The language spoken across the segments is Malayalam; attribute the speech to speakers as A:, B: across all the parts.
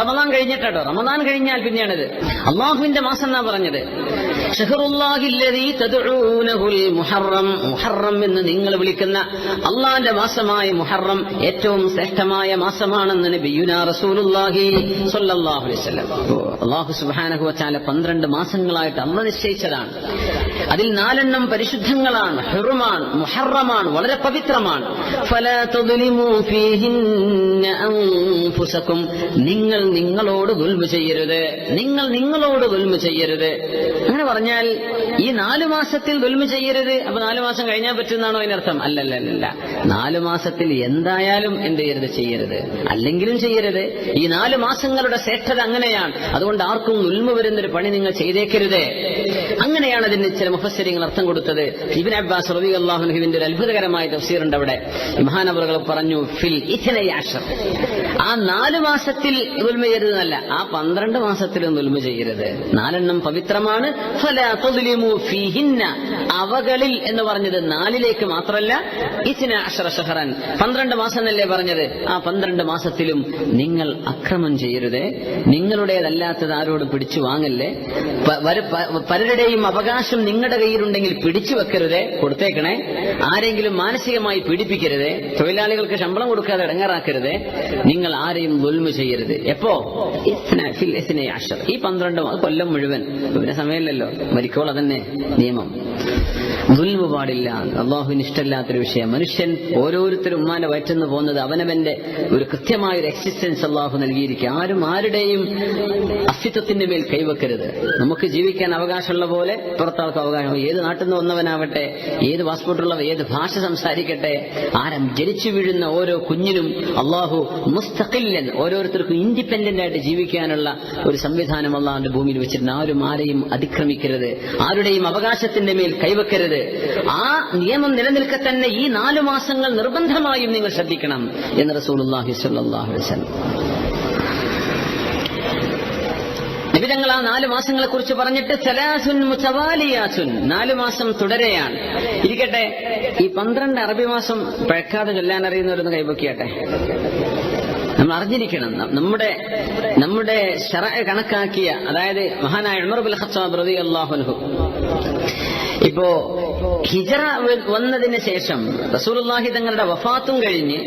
A: റമദാൻ കഴിഞ്ഞിട്ടോ റമദാൻ കഴിഞ്ഞാൽ പിന്നെയാണിത്. അള്ളാഹുവിന്റെ മാസം എന്നാ പറഞ്ഞത്? മുഹറം. എന്ന് നിങ്ങൾ വിളിക്കുന്ന അള്ളാന്റെ മാസമായ മുഹറം ഏറ്റവും ശ്രേഷ്ഠമായ മാസമാണെന്ന് സ്വല്ലല്ലാഹു അലൈഹി വസല്ലം. സുബ്ഹാനഹു വതആല 12 മാസങ്ങളായിട്ട് അമ്മ നിശ്ചയിച്ചതാണ്. അതിൽ നാലെണ്ണം പരിശുദ്ധങ്ങളാണ് ഹുറുമാണ് മുഹറമാണ് വളരെ പവിത്രമാണ്. നിങ്ങൾ നിങ്ങളോട് ദുൽമ ചെയ്യരുത്. നിങ്ങൾ നിങ്ങളോട് ദുൽമ ചെയ്യരുത്. അങ്ങനെ പറഞ്ഞാൽ ഈ നാലു മാസത്തിൽ ദുൽമ ചെയ്യരുത്. അപ്പൊ നാലു മാസം കഴിഞ്ഞാൽ പറ്റുന്നാണോ അതിനർത്ഥം? അല്ലല്ല അല്ല നാലു മാസത്തിൽ എന്തായാലും എന്ത് ചെയ്യരുത്? ചെയ്യരുത്. അല്ലെങ്കിലും ചെയ്യരുത്. ഈ നാലു മാസങ്ങളുടെ ശ്രേഷ്ഠത അങ്ങനെയാണ്. അതുകൊണ്ട് ആർക്കും ദുൽമ വരുന്നൊരു പണി നിങ്ങൾ ചെയ്തേക്കരുത്. അങ്ങനെയാണ് അതിന് ചില മുഫസ്സരിങ്ങൾ അർത്ഥം കൊടുത്തത്. ഇബിൻ അബ്ബാസ് റബി അള്ളാഹുനുഹിന്റെ ഒരു അത്ഭുതകരമായ തഫ്സീറുണ്ട് അവിടെ. മഹാനവറുകൾ പറഞ്ഞു ഫിൽ ഇഥനയാഷർ ആ നാല് മാസത്തിൽ ദുൽമ ചെയ്യരുതെന്നല്ല ആ പന്ത്രണ്ട് മാസത്തിലും ദുൽമ ചെയ്യരുത്. നാലെണ്ണം പവിത്രമാണ്. അവകളിൽ എന്ന് പറഞ്ഞത് നാലിലേക്ക് മാത്രമല്ല ഇഥന അഷറ ഷഹറൻ പന്ത്രണ്ട് മാസം എന്നല്ലേ പറഞ്ഞത്? ആ പന്ത്രണ്ട് മാസത്തിലും നിങ്ങൾ അക്രമം ചെയ്യരുത്. നിങ്ങളുടേതല്ലാത്തത് ആരോട് പിടിച്ചു വാങ്ങല്ലേ? പലരുടെയും അവകാശം നിങ്ങളുടെ കയ്യിലുണ്ടെങ്കിൽ പിടിച്ചു വെക്കരുത്. കൊടുത്തേക്കണേ. ആരെങ്കിലും മാനസികമായി പീഡിപ്പിക്കരുത്. തൊഴിലാളികൾക്ക് ശമ്പളം കൊടുക്കാതെ ഇടങ്ങാറാക്കരുത്. നിങ്ങൾ ആരെയും ദുൽമ ചെയ്യരുത്. എപ്പോ. ഈ പന്ത്രണ്ട് കൊല്ലം മുഴുവൻ. പിന്നെ സമയമില്ലല്ലോ. മരിക്കോൾ അതന്നെ നിയമം. ദുൽമ പാടില്ല. അള്ളാഹുവിന് ഇഷ്ടമില്ലാത്തൊരു വിഷയം. മനുഷ്യൻ ഓരോരുത്തരും ഉമ്മാന്റെ വയറ്റെന്ന് പോകുന്നത് അവനവന്റെ ഒരു കൃത്യമായ ഒരു എക്സിസ്റ്റൻസ് അള്ളാഹു നൽകിയിരിക്കുക. ആരും ആരുടെയും അസ്തിത്വത്തിന്റെ മേൽ കൈവെക്കരുത്. നമുക്ക് ജീവിക്കാൻ അവകാശമുള്ള പോലെ പുറത്താൾക്ക് അവകാശം. ഏത് നാട്ടിൽ നിന്ന് വന്നവനാവട്ടെ ഏത് പാസ്പോർട്ടുള്ളവ ഏത് ഭാഷ സംസാരിക്കട്ടെ ആരം ജനിച്ചു വീഴുന്ന ഓരോ കുഞ്ഞിനും അള്ളാഹു മുസ്തഖില്ലൻ ഓരോരുത്തർക്കും ഇൻഡിപെൻഡന്റ് ആയിട്ട് ജീവിക്കാനുള്ള ഒരു സംവിധാനം അള്ളാഹുന്റെ ഭൂമിയിൽ വെച്ചിരുന്ന ആരും ആരെയും അതിക്രമിക്കരുത്. ആരുടെയും അവകാശത്തിന്റെ മേൽ കൈവക്കരുത്. ആ നിയമം നിലനിൽക്കെ തന്നെ ഈ നാലു മാസങ്ങൾ നിർബന്ധമായും നിങ്ങൾ ശ്രദ്ധിക്കണം എന്ന് റസൂലുള്ളാഹി സ്വല്ലല്ലാഹു അലൈഹി വസല്ലം. നിബിതങ്ങൾ ആ നാല് മാസങ്ങളെ കുറിച്ച് പറഞ്ഞിട്ട് സലാസുൻ മുസവാലിയാസുൻ നാല് മാസം തുടരെയാണ്. ഇരിക്കട്ടെ ഈ പന്ത്രണ്ട് അറബി മാസം പഴക്കാതെ ചൊല്ലാൻ അറിയുന്നവരൊന്ന് കൈപൊക്കിയാട്ടെ നമ്മൾ അറിഞ്ഞിരിക്കണം. നമ്മുടെ നമ്മുടെ ശറ കണക്കാക്കിയ അതായത് മഹാനായ ഉമർ ബുൽ ഖത്താബ് റളിയല്ലാഹു അൻഹു ഇപ്പോ ഹിജറ വന്നതിന് ശേഷം റസൂലുള്ളാഹി തങ്ങളുടെ വഫാത്തും കഴിഞ്ഞ്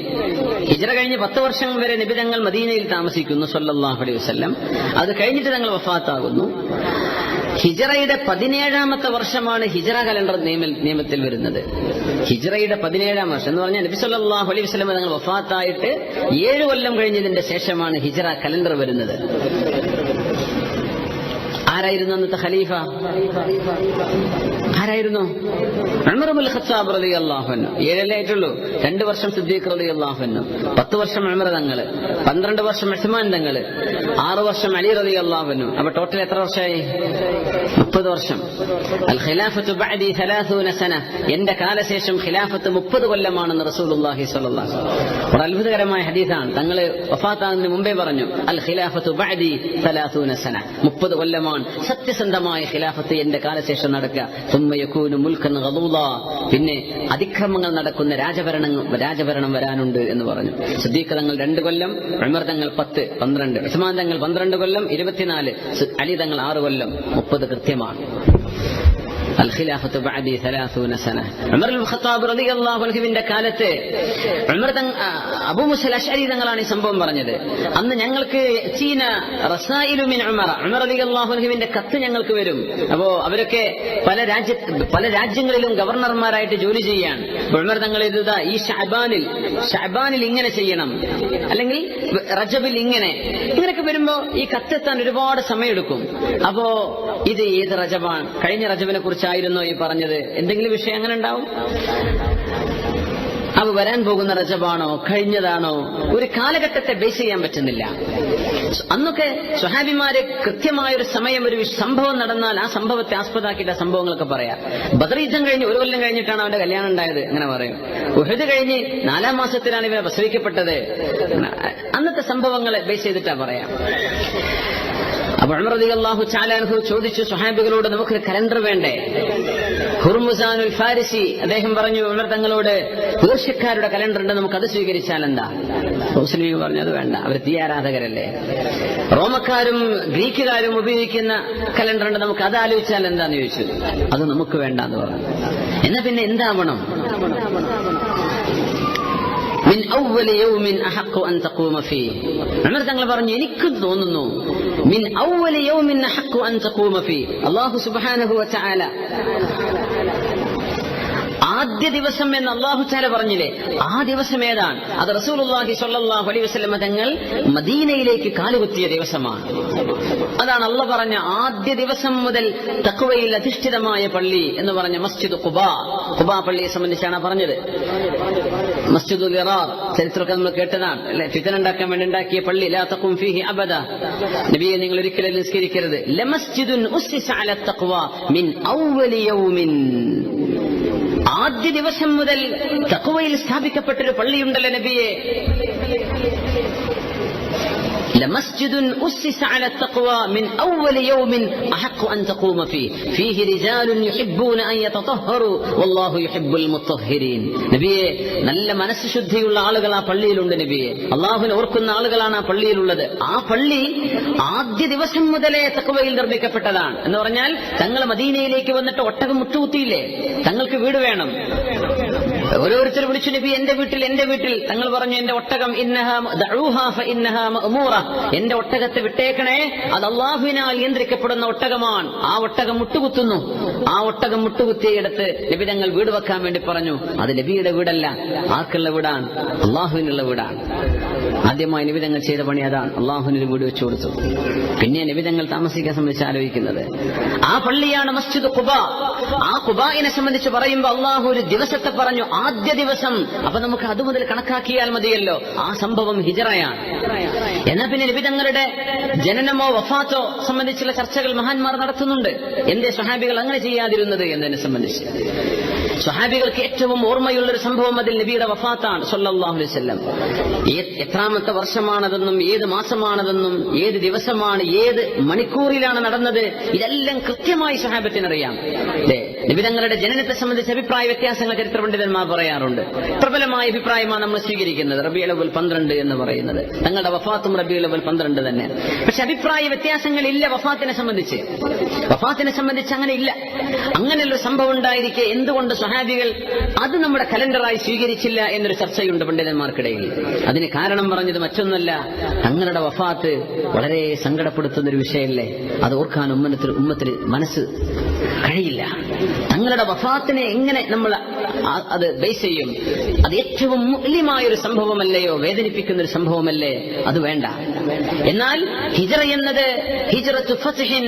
A: ഹിജറ കഴിഞ്ഞ് പത്ത് വർഷം വരെ നിബിതങ്ങൾ മദീനയിൽ താമസിക്കുന്നു സല്ലല്ലാഹു അലൈഹി വസല്ലം. അത് കഴിഞ്ഞിട്ട് തങ്ങൾ വഫാത്താകുന്നു. ഹിജറയുടെ പതിനേഴാമത്തെ വർഷമാണ് ഹിജറ കലണ്ടർ നിയമത്തിൽ വരുന്നത്. ഹിജറയുടെ പതിനേഴാം വർഷം എന്ന് പറഞ്ഞാൽ നബി സല്ലല്ലാഹു അലൈഹി വസല്ലം തങ്ങൾ വഫാത്തായിട്ട് ഏഴ് കൊല്ലം കഴിഞ്ഞതിന്റെ ശേഷമാണ് ഹിജറ കലണ്ടർ വരുന്നത്. ആരായിരുന്നു അന്നത്തെ ഖലീഫ? ആരായിരുന്നു? രണ്ടു ഖത്താബ് രണ്ട് വർഷം സിദ്ദീഖ് റളിയല്ലാഹു അൻഹു. പത്ത് വർഷം ഉമർ തങ്ങൾ. പന്ത്രണ്ട് വർഷം ഉസ്മാൻ തങ്ങൾ. ആറ് വർഷം അലി റതി അൻഹു. അപ്പൊ ടോട്ടൽ എത്ര വർഷമായി? മുപ്പത് വർഷം. അൽ ബഅദി 30 സന. എന്റെ കാലശേഷം ഖിലാഫത്ത് മുപ്പത് കൊല്ലമാണെന്ന് റസൂലുള്ളാഹി സ്വല്ലല്ലാഹു ഒരു അത്ഭുതകരമായ ഹദീസാണ്. തങ്ങൾ വഫാത്താകുന്നതിന് മുമ്പേ പറഞ്ഞു. അൽ ഖിലാഫത്ത് ബഅദി 30 സന. മുപ്പത് കൊല്ലമാണ് സത്യസന്ധമായ ഖിലാഫത്ത് എന്റെ കാലശേഷം നടക്കുക. പിന്നെ അതിക്രമങ്ങൾ നടക്കുന്ന രാജഭരണം രാജഭരണം വരാനുണ്ട് എന്ന് പറഞ്ഞു. സുദ്ദീഖ് തങ്ങൾ രണ്ട് കൊല്ലം ഉമർ പത്ത് പന്ത്രണ്ട്. ഉസ്മാൻ തങ്ങൾ പന്ത്രണ്ട് കൊല്ലം ഇരുപത്തിനാല്. അലി തങ്ങൾ ആറ് കൊല്ലം മുപ്പത് കൃത്യമാണ്. അൽഖിലാഫത്ത് ബഅദി ഉമർ ഖത്താബ് റളിയല്ലാഹു അൻഹുവിന്റെ കാലത്ത് ഉമർ അബൂ തങ്ങളാണ് ഈ സംഭവം പറഞ്ഞത്. അന്ന് ഞങ്ങൾക്ക് ചീന റസായിലു മിൻ ഉമർ ഉമർ റളിയല്ലാഹു അൻഹുവിന്റെ കത്ത് ഞങ്ങൾക്ക് വരും. അപ്പോ അവരൊക്കെ പല രാജ്യ പല രാജ്യങ്ങളിലും ഗവർണർമാരായിട്ട് ജോലി ചെയ്യാണ് ഉമർ തങ്ങൾ എഴുതുക ഈ ഷഹബാനിൽ ഷഹബാനിൽ ഇങ്ങനെ ചെയ്യണം. അല്ലെങ്കിൽ റജബിൽ ഇങ്ങനെ. ഇങ്ങനെയൊക്കെ വരുമ്പോ ഈ കത്തെത്താൻ ഒരുപാട് സമയമെടുക്കും. അപ്പോ ഇത് ഏത് റജബാണ്? കഴിഞ്ഞ റജബിനെ കുറിച്ച് കുറിച്ചായിരുന്നോ ഈ പറഞ്ഞത്. എന്തെങ്കിലും വിഷയം അങ്ങനെ ഉണ്ടാവും? അവ വരാൻ പോകുന്ന റജബാണോ? കഴിഞ്ഞതാണോ? ഒരു കാലഘട്ടത്തെ ബേസ് ചെയ്യാൻ പറ്റുന്നില്ല. അന്നൊക്കെ സ്വഹാബിമാര് കൃത്യമായ ഒരു സമയം ഒരു സംഭവം നടന്നാൽ ആ സംഭവത്തെ ആസ്പദമാക്കിയിട്ട് സംഭവങ്ങളൊക്കെ പറയാം. ബദർ യുദ്ധം കഴിഞ്ഞ് ഒരു കൊല്ലം കഴിഞ്ഞിട്ടാണ് അവന്റെ കല്യാണം ഉണ്ടായത്. അങ്ങനെ പറയും. ഉഹദ് കഴിഞ്ഞ് നാലാം മാസത്തിലാണ് ഇവരെ പ്രസവിക്കപ്പെട്ടത്. അന്നത്തെ സംഭവങ്ങളെ ബേസ് ചെയ്തിട്ടാ പറയാം. അപ്പൊ ഉമർ അള്ളാഹു ചാലാൻഹു ചോദിച്ചു സുഹാബികളോട് നമുക്കൊരു കലണ്ടർ വേണ്ടേ? ഹുർമുസാനുൽ ഫാരിസി അദ്ദേഹം പറഞ്ഞു ഉമർ തങ്ങളോട് പേർഷ്യക്കാരുടെ കലണ്ടർ ഉണ്ട് അത് സ്വീകരിച്ചാൽ എന്താ? മുസ്ലിം പറഞ്ഞു അത് വേണ്ട. അവർ തീ ആരാധകരല്ലേ? റോമക്കാരും ഗ്രീക്കുകാരും ഉപയോഗിക്കുന്ന കലണ്ടർ ഉണ്ട് നമുക്ക് അത് ആലോചിച്ചാൽ എന്താന്ന് ചോദിച്ചു? അത് നമുക്ക് വേണ്ട എന്ന് പറഞ്ഞു. എന്നാ പിന്നെ എന്താവണം? തങ്ങൾ പറഞ്ഞു എനിക്ക് തോന്നുന്നു മിൻ ഔവലി യൗമിൻ അഹഖു അൻ തഖൂമ ഫീ. അല്ലാഹു സുബ്ഹാനഹു വ തആല ആദ്യ ദിവസം എന്ന് അള്ളാഹു ചാല പറഞ്ഞില്ലേ? ആ ദിവസം ഏതാണ്? അത് റസൂലുള്ളാഹി സ്വല്ലല്ലാഹു അലൈഹി വസ്ലമ തങ്ങൾ മദീനയിലേക്ക് കാലുകുത്തിയ ദിവസമാണ്. അതാണ് അള്ള പറഞ്ഞ ആദ്യ ദിവസം മുതൽ തക്കുവയിൽ അധിഷ്ഠിതമായ പള്ളി എന്ന് പറഞ്ഞ മസ്ജിദ് ഖുബ. കുബ പള്ളിയെ സംബന്ധിച്ചാണ് പറഞ്ഞത്. മസ്ജിദ് ചരിത്രമൊക്കെ നമ്മൾ കേട്ടതാണ് അല്ലെ? ഫിതൻ ഉണ്ടാക്കാൻ വേണ്ടി ഉണ്ടാക്കിയ പള്ളി. ലാ തഖും ഫീഹി അബദ. നബിയെ നിങ്ങൾ ഒരിക്കലും നിസ്കരിക്കരുത്. ലമസ്ജിദുൻ ഉസ്സിസ അല മിൻ യൗമിൻ. ആദ്യ ദിവസം മുതൽ തക്കുവയിൽ സ്ഥാപിക്കപ്പെട്ടൊരു പള്ളിയുണ്ടല്ലോ നബിയെ. لمسجد أسس على التقوى من أول يوم أحق أن تقوم فيه فيه رجال يحبون أن يتطهروا والله يحب المطهرين നബിയെ നല്ല മനസ്സ് ശുദ്ധിയുള്ള ആളുകൾ ആ പള്ളിയിലുണ്ട് നബിയെ അള്ളാഹുവിനെ ഓർക്കുന്ന ആളുകളാണ് ആ പള്ളിയിലുള്ളത് ആ പള്ളി ആദ്യ ദിവസം മുതലേ തക്കവയിൽ നിർമ്മിക്കപ്പെട്ടതാണ് എന്ന് പറഞ്ഞാൽ തങ്ങൾ മദീനയിലേക്ക് വന്നിട്ട് ഒട്ടകം മുട്ടുകുത്തിയില്ലേ തങ്ങൾക്ക് വീട് വേണം ഓരോരുത്തർ വിളിച്ചു നബി എന്റെ വീട്ടിൽ എന്റെ വീട്ടിൽ. തങ്ങൾ പറഞ്ഞു എന്റെ ഒട്ടകം ഇന്നഹ ദഅൂഹാ ഫഇന്നഹാ മഅ്മൂറ എന്റെ ഒട്ടകത്തെ വിട്ടേക്കണേ അത് അള്ളാഹുവിനാൽ നിയന്ത്രിക്കപ്പെടുന്ന ഒട്ടകമാണ്. ആ ഒട്ടകം മുട്ടുകുത്തുന്നു. ആ ഒട്ടകം മുട്ടുകുത്തിയിടത്ത് നബി തങ്ങൾ വീട് വെക്കാൻ വേണ്ടി പറഞ്ഞു. അത് നബിയുടെ വീടല്ല ആർക്കുള്ള വീടാണ് അള്ളാഹുവിനുള്ള വീടാണ്. ആദ്യമായി നിബിതങ്ങൾ ചെയ്ത പണി അതാണ് അള്ളാഹുവിനൊരു വീട് വെച്ചു കൊടുത്തു. പിന്നെ നിബിതങ്ങൾ താമസിക്കാൻ സംബന്ധിച്ച് ആലോചിക്കുന്നത് ആ പള്ളിയാണ് മസ്ജിദ് കുബ ആ ഖുബായിനെ സംബന്ധിച്ച് പറയുമ്പോൾ അള്ളാഹു ഒരു ദിവസത്തെ പറഞ്ഞു ആദ്യ ദിവസം അപ്പൊ നമുക്ക് അത് മുതൽ കണക്കാക്കിയാൽ മതിയല്ലോ. ആ സംഭവം ഹിജറയാണ്. എന്നാ പിന്നെ നിബിതങ്ങളുടെ ജനനമോ വഫാത്തോ സംബന്ധിച്ചുള്ള ചർച്ചകൾ മഹാന്മാർ നടത്തുന്നുണ്ട്. എന്തേ സ്വഹാബികൾ അങ്ങനെ ചെയ്യാതിരുന്നത് എന്നതിനെ സംബന്ധിച്ച്. സ്വഹാബികൾക്ക് ഏറ്റവും ഓർമ്മയുള്ള ഒരു സംഭവം അതിൽ നബിയുടെ വഫാത്താണ് സൊല്ലാഹുലിസ്വല്ലം എത്രാമത്തെ വർഷമാണതെന്നും ഏത് മാസമാണതെന്നും ഏത് ദിവസമാണ് ഏത് മണിക്കൂറിലാണ് നടന്നത് ഇതെല്ലാം കൃത്യമായി സ്വഹാബത്തിനറിയാം അല്ലേ നിബിതങ്ങളുടെ ജനനത്തെ സംബന്ധിച്ച് അഭിപ്രായ വ്യത്യാസങ്ങൾ ചരിത്ര പണ്ഡിതന്മാർ പറയാറുണ്ട്. പ്രബലമായ അഭിപ്രായമാണ് നമ്മൾ സ്വീകരിക്കുന്നത് റബി റബിയലവൽ പന്ത്രണ്ട് എന്ന് പറയുന്നത്. തങ്ങളുടെ വഫാത്തും റബി റബിയലവൽ പന്ത്രണ്ട് തന്നെ. പക്ഷെ അഭിപ്രായ വ്യത്യാസങ്ങൾ ഇല്ല വഫാത്തിനെ സംബന്ധിച്ച്. വഫാത്തിനെ സംബന്ധിച്ച് അങ്ങനെ ഇല്ല. അങ്ങനെയുള്ള സംഭവം ഉണ്ടായിരിക്കെ എന്തുകൊണ്ട് സ്വഹാബികൾ അത് നമ്മുടെ കലണ്ടറായി സ്വീകരിച്ചില്ല എന്നൊരു ചർച്ചയുണ്ട് പണ്ഡിതന്മാർക്കിടയിൽ. അതിന് കാരണം പറഞ്ഞത് മറ്റൊന്നല്ല തങ്ങളുടെ വഫാത്ത് വളരെ സങ്കടപ്പെടുത്തുന്ന ഒരു വിഷയമല്ലേ? അത് ഓർക്കാൻ ഉമ്മനത്തിൽ ഉമ്മത്തിൽ മനസ്സ് കഴിയില്ല. തങ്ങളുടെ വഫാത്തിനെ എങ്ങനെ നമ്മൾ അത് ബേസ് ചെയ്യും? അത് ഏറ്റവും മൂല്യമായ ഒരു സംഭവമല്ലയോ വേദനിപ്പിക്കുന്ന ഒരു സംഭവമല്ലേ? അത് വേണ്ട. എന്നാൽ ഹിജറ എന്നത് ഹിജറത്ത് ഫത്ഹിൻ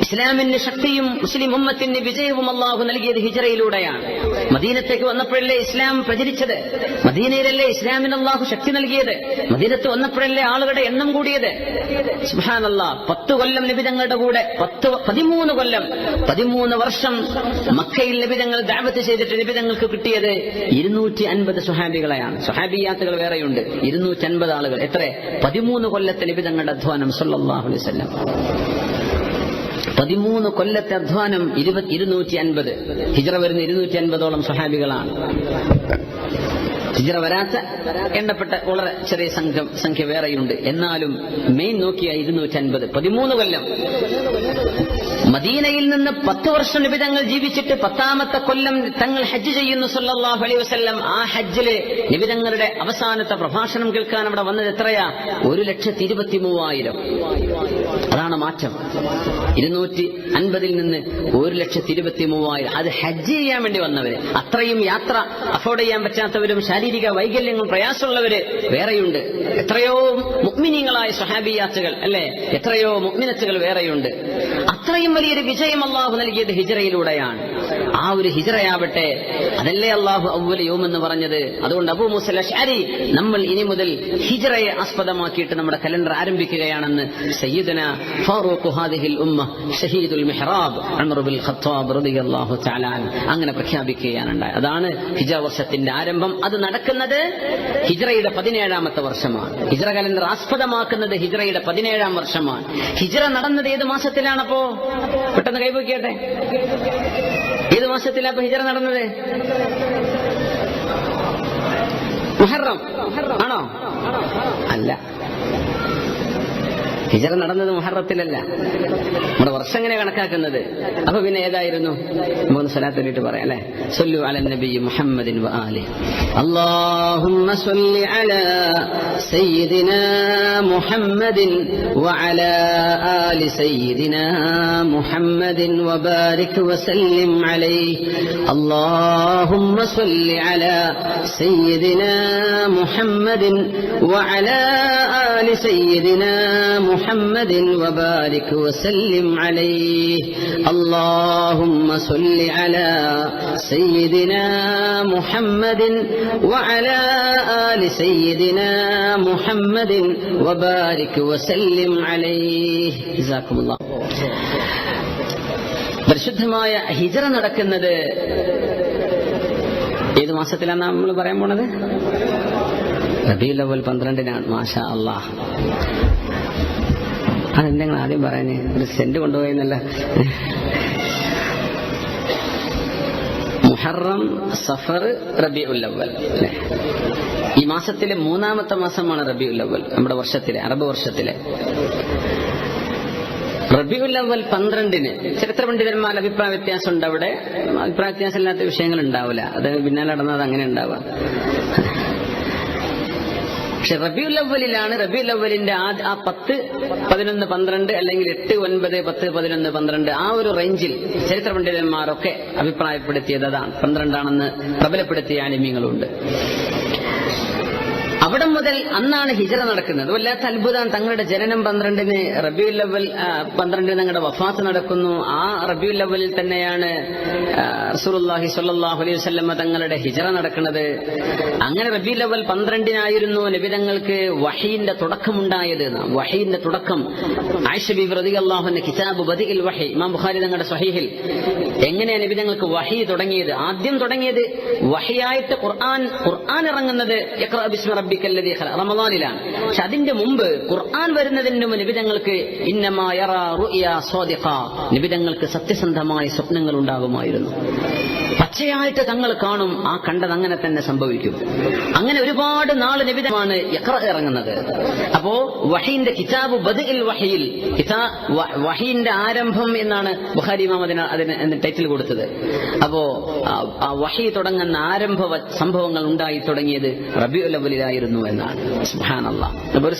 A: ഇസ്ലാമിന് ശക്തിയും മുസ്ലിം ഉമ്മത്തിന്റെ വിജയവും അള്ളാഹു നൽകിയത് ഹിജറയിലൂടെയാണ്. മദീനത്തേക്ക് വന്നപ്പോഴല്ലേ ഇസ്ലാം പ്രചരിച്ചത്? മദീനയിലല്ലേ ഇസ്ലാമിന് അള്ളാഹു ശക്തി നൽകിയത്? മദീനത്ത് വന്നപ്പോഴല്ലേ ആളുകളുടെ എണ്ണം കൂടിയത്? സുഹാനല്ല പത്ത് കൊല്ലം നിബിതങ്ങളുടെ കൂടെ പത്ത് പതിമൂന്ന് കൊല്ലം പതിമൂന്ന് വർഷം മക്കയിൽ നിബിതങ്ങൾ ദാവത്ത് ചെയ്തിട്ട് നിബിതങ്ങൾക്ക് കിട്ടിയത് ഇരുന്നൂറ്റി അൻപത് സുഹാബികളെയാണ് സുഹാബിയാത്തുകൾ വേറെയുണ്ട്. ഇരുന്നൂറ്റി അൻപത് ആളുകൾ. എത്ര? പതിമൂന്ന് കൊല്ലത്തെ നിബിതങ്ങളുടെ അധ്വാനം വസല്ലം. പതിമൂന്ന് കൊല്ലത്തെ അധ്വാനം ഇരുന്നൂറ്റി അൻപത് ഹിജറ വരുന്ന ഇരുന്നൂറ്റി അൻപതോളം സഹാബികളാണ് ഹിജറ വരാത്ത എണ്ണപ്പെട്ട വളരെ ചെറിയ സംഘം സംഖ്യ വേറെയുണ്ട്. എന്നാലും മെയിൻ നോക്കിയ ഇരുന്നൂറ്റി അൻപത് പതിമൂന്ന് കൊല്ലം. മദീനയിൽ നിന്ന് പത്ത് വർഷം നിബിതങ്ങൾ ജീവിച്ചിട്ട് പത്താമത്തെ കൊല്ലം തങ്ങൾ ഹജ്ജ് ചെയ്യുന്നു സല്ലാഹു അലൈ വസല്ലം. ആ ഹജ്ജിൽ നിബിതങ്ങളുടെ അവസാനത്തെ പ്രഭാഷണം കേൾക്കാൻ അവിടെ വന്നത് എത്രയാ? ഒരു ലക്ഷത്തി ഇരുപത്തി മൂവായിരം അതാണ് മാറ്റം. ഇരുന്നൂറ്റി അൻപതിൽ നിന്ന് ഒരു ലക്ഷത്തി ഇരുപത്തി മൂവായിരം. അത് ഹജ്ജ് ചെയ്യാൻ വേണ്ടി വന്നവര്. അത്രയും യാത്ര അഫോർഡ് ചെയ്യാൻ പറ്റാത്തവരും ശാരീരിക വൈകല്യങ്ങൾ പ്രയാസമുള്ളവര് വേറെയുണ്ട്. എത്രയോ മുക്മിനിങ്ങളായ സഹാബിയാത്തുകൾ അല്ലെ? എത്രയോ മുഗ്മിനത്തുകൾ വേറെയുണ്ട്. അത്രയും വലിയൊരു വിജയം അള്ളാഹു നൽകിയത് ഹിജറയിലൂടെയാണ്. ആ ഒരു ഹിജറയാവട്ടെ. അതല്ലേ അള്ളാഹു അവ്വൽ എന്ന് പറഞ്ഞത്. അതുകൊണ്ട് അബു മുസൽ അഷാരി നമ്മൾ ഇനി മുതൽ ഹിജറയെ ആസ്പദമാക്കിയിട്ട് നമ്മുടെ കലണ്ടർ ആരംഭിക്കുകയാണെന്ന് സയ്യിദന ഫാറൂഖ് ഹാദിഹിൽ ഉമ്മ ഷഹീദുൽ മെഹ്റാബ് അമറുബിൽ ഖത്താബ് റളിയല്ലാഹു തആല അങ്ങനെ പ്രഖ്യാപിക്കുകയാണ് അതാണ് ഹിജ വർഷത്തിന്റെ ആരംഭം. അത് നടക്കുന്നത് ഹിജറയുടെ പതിനേഴാമത്തെ വർഷമാണ്. ഹിജറ കലണ്ടർ ആസ്പദമാക്കുന്നത് ഹിജറയുടെ പതിനേഴാം വർഷമാണ്. ഹിജറ നടന്നത് ഏത് മാസത്തിലാണപ്പോ? പെട്ടെന്ന് കൈപോക്കിയട്ടെ ഏത് മാസത്തിലാ ഹിജറ നടന്നത്? മുഹറം. ആണോ? അല്ല. ഹിജറ നടന്നത് മുഹറത്തിലല്ല നമ്മുടെ വർഷം എങ്ങനെ കണക്കാക്കുന്നത് അപ്പൊ പിന്നെ ഏതായിരുന്നു മൂന്ന് സ്വലാത്തിലിട്ട് പറയാം അല്ലെ സൊല്ലു അല നബി മുഹമ്മദിൻ വ ആലി اللهم صل على سيدنا محمد وعلى آل سيدنا محمد وبارك وسلم عليه اللهم صل على سيدنا محمد وعلى آل سيدنا محمد وبارك وسلم عليه اللهم صل على سيدنا محمد وعلى آل سيدنا محمد وبارك وسلم عليه جزاكم الله പരിശുദ്ധമായ ഹിജറ നടക്കുന്നത് ഏത് മാസത്തിലാണ് നമ്മൾ പറയാൻ പോണത് റബീൽ അവൽ പന്ത്രണ്ടിനാണ് മാഷാ അള്ളാഹ് അതെന്തെങ്കിലും ആദ്യം പറയുന്നത് ഒരു സെന്റ് കൊണ്ടുപോയെന്നല്ല മുഹറം സഫർ റബി ഉല്ലവൽ ഈ മാസത്തിലെ മൂന്നാമത്തെ മാസമാണ് റബി ഉല്ലവൽ നമ്മുടെ വർഷത്തിലെ അറബ് വർഷത്തിലെ. റബിയുല്ലവൽ പന്ത്രണ്ടിന്. ചരിത്ര പണ്ഡിതന്മാർ അഭിപ്രായ വ്യത്യാസം ഉണ്ട് അവിടെ. അഭിപ്രായ വ്യത്യാസം ഇല്ലാത്ത വിഷയങ്ങൾ ഉണ്ടാവില്ല. അത് പിന്നാലെ നടന്നത് അങ്ങനെ ഉണ്ടാവുക പക്ഷെ റബിയുൽ അവലിലാണ് റബിയുൽ അവലിന്റെ ആ പത്ത് പതിനൊന്ന് പന്ത്രണ്ട് അല്ലെങ്കിൽ എട്ട് ഒൻപത് പത്ത് പതിനൊന്ന് പന്ത്രണ്ട് ആ ഒരു റേഞ്ചിൽ ചരിത്ര പണ്ഡിതന്മാരൊക്കെ അഭിപ്രായപ്പെടുത്തിയത് അതാണ്. പന്ത്രണ്ടാണെന്ന് പ്രബലപ്പെടുത്തിയ ആലിമ്യങ്ങളുണ്ട് അവിടെ മുതൽ അന്നാണ് ഹിജറ നടക്കുന്നത്. വല്ലാത്ത അത്ഭുതം. തങ്ങളുടെ ജനനം പന്ത്രണ്ടിന് റബിയുൽ ലവൽ പന്ത്രണ്ടിന് തങ്ങളുടെ വഫാത്ത് നടക്കുന്നു. ആ റബിയുൽ ലവലിൽ തന്നെയാണ് റസൂലുള്ളാഹി സ്വല്ലല്ലാഹു അലൈഹി വസല്ലമ തങ്ങളുടെ ഹിജറ നടക്കുന്നത്. അങ്ങനെ റബിയുൽ ലവൽ പന്ത്രണ്ടിനായിരുന്നു നബിതങ്ങൾക്ക് വഹീന്റെ തുടക്കമുണ്ടായത്. വഹീന്റെ തുടക്കം. ആയിഷബി പ്രതി അള്ളാഹുന്റെ കിതാബ് ബദിഇൽ വഹി ഇമാം ബുഖാരി തങ്ങളുടെ സ്വഹീഹിൽ. എങ്ങനെയാണ് നബിതങ്ങൾക്ക് വഹി തുടങ്ങിയത്? ആദ്യം തുടങ്ങിയത് വഹിയായിട്ട് ഖുർആൻ ഖുർആൻ ഇറങ്ങുന്നത് ബിസ്മി റബ്ബിക്കല്ലദീ ഖലഖ റമദാനിലാണ്. പക്ഷെ അതിന്റെ മുമ്പ് ഖുർആൻ വരുന്നതിന് മുമ്പ് നിബിതങ്ങൾക്ക് ഇന്നമായ നബിതങ്ങൾക്ക് സത്യസന്ധമായ സ്വപ്നങ്ങൾ ഉണ്ടാകുമായിരുന്നു. പച്ചയായിട്ട് തങ്ങൾ കാണും ആ കണ്ടത് അങ്ങനെ തന്നെ സംഭവിക്കും. അങ്ങനെ ഒരുപാട് നാൾ നിബിധമാണ് യഖ്റ ഇറങ്ങുന്നത്. അപ്പോ വഹീന്റെ കിതാബ് ബദിൽ വഹയിൽ വഹീന്റെ ആരംഭം എന്നാണ് ബുഹാരി ഇമാം അതിന് അതിന് ടൈറ്റിൽ കൊടുത്തത്. അപ്പോ ആ- വഹി തുടങ്ങുന്ന ആരംഭ സംഭവങ്ങൾ ഉണ്ടായി തുടങ്ങിയത് റബിയുൽ അവലിലായിരുന്നു എന്നാണ്. സുബ്ഹാനല്ലാഹ് അപ്പൊ ഒരു